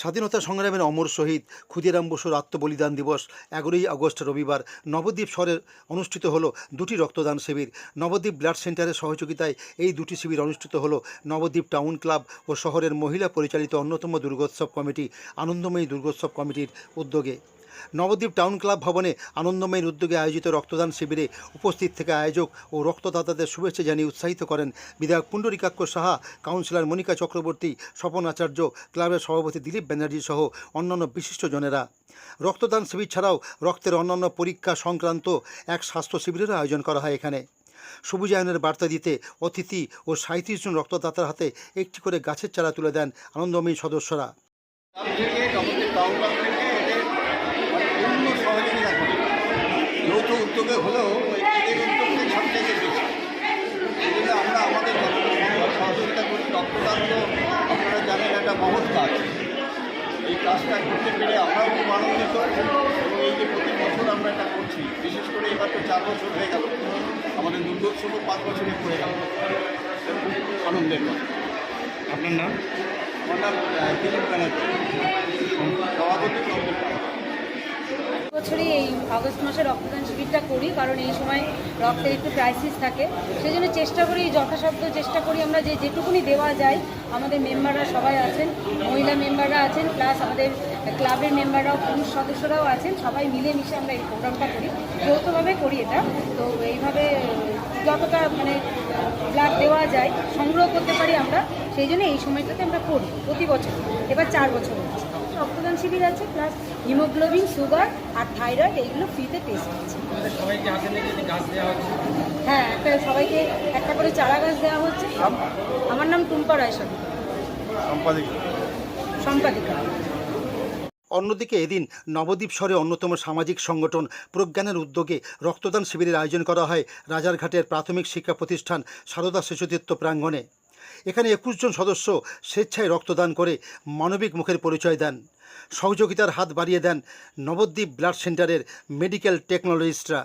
স্বাধীনতা সংগ্রামের অমর শহীদ ক্ষুদিরাম বসুর আত্মবলিদান দিবস এগারোই আগস্ট রবিবার নবদ্বীপ শহরে অনুষ্ঠিত হলো দুটি রক্তদান শিবির। নবদ্বীপ ব্লাড সেন্টারের সহযোগিতায় এই দুটি শিবির অনুষ্ঠিত হলো। নবদ্বীপ টাউন ক্লাব ও শহরের মহিলা পরিচালিত অন্যতম দুর্গোৎসব কমিটি, আনন্দময়ী দুর্গোৎসব কমিটির উদ্যোগে। নবদ্বীপ টাউন ক্লাব ভবনে আনন্দময়ীর উদ্যোগে আয়োজিত রক্তদান শিবিরে উপস্থিত থেকে আয়োজক ও রক্তদাতাদের শুভেচ্ছা জানিয়ে উৎসাহিত করেন বিধায়ক পুণ্ডরিকাক্ষ সাহা, কাউন্সিলর মনিকা চক্রবর্তী, স্বপন আচার্য, ক্লাবের সভাপতি দিলীপ ব্যানার্জি সহ অন্যান্য বিশিষ্টজনেরা রক্তদান শিবির ছাড়াও রক্তের অন্যান্য পরীক্ষা সংক্রান্ত এক স্বাস্থ্য শিবিরেরও আয়োজন করা হয় এখানে। সবুজায়নের বার্তা দিতে অতিথি ও সাঁত্রিশ জন রক্তদাতার হাতে একটি করে গাছের চারা তুলে দেন আনন্দময়ী সদস্যরা ক্লাব থেকে নবদ্বীপ টাউন ক্লাব থেকে এদের মানে পূর্ণ সহযোগিতা করে যৌথ উদ্যোগে হলেও এদের উদ্যোগটাই সবথেকে বেশি এই জন্য আমরা আমাদের সহযোগিতা করি রক্তদান তো আপনারা জানেন একটা মহৎ কাজ। এই কাজটা করতে পেরে আমরাও খুব আনন্দিত এবং এই যে প্রতি বছর আমরা এটা করছি বিশেষ করে এবার তো চার বছর হয়ে গেল আমাদের দুর্গোৎসবও পাঁচ বছরে পড়ে গেল। খুব আনন্দের কথা। আপনার নাম? আমার নাম দিলীপ ব্যানার্জি সভাপতি নবদ্বীপ টাউন। বছরই এই আগস্ট মাসে রক্তদান শিবিরটা করি, কারণ এই সময় রক্তের একটু ক্রাইসিস থাকে। সেই জন্য চেষ্টা করি, যথাসাধ্য চেষ্টা করি আমরা যে যেটুকুনি দেওয়া যায়, আমাদের মেম্বাররা সবাই আছেন, মহিলা মেম্বাররা আছেন প্লাস আমাদের ক্লাবের মেম্বাররাও পুরুষ সদস্যরাও আছেন, সবাই মিলেমিশে আমরা এই প্রোগ্রামটা করি, যৌথভাবে করি এটা। তো এইভাবে যতটা মানে ব্লাড দেওয়া যায়, সংগ্রহ করতে পারি আমরা, সেই জন্য এই সময়টাতে আমরা করি, প্রতি বছর। এবার চার বছর হচ্ছে। রক্তদান শিবির আছে প্লাস হিমোগ্লোবিন সুগার আর থাইরয়েড এইগুলো ফ্রিতে টেস্ট হচ্ছে? হ্যাঁ একটা সবাইকে একটা করে চারা গাছ দেওয়া হচ্ছে। আমার নাম টুম্পা রায় সাধু সম্পাদিকা। অন্যদিকে এদিন নবদ্বীপ শহরে অন্যতম সামাজিক সংগঠন প্রজ্ঞানের উদ্যোগে রক্তদান শিবিরের আয়োজন করা হয় রাজারঘাটের প্রাথমিক শিক্ষা প্রতিষ্ঠান সারদা শিশুতীর্থ প্রাঙ্গণে। এখানে একুশ জন সদস্য স্বেচ্ছায় রক্তদান করে মানবিক মুখের পরিচয় দেন। সহযোগিতার হাত বাড়িয়ে দেন নবদ্বীপ ব্লাড সেন্টারের মেডিকেল টেকনোলজিস্টরা।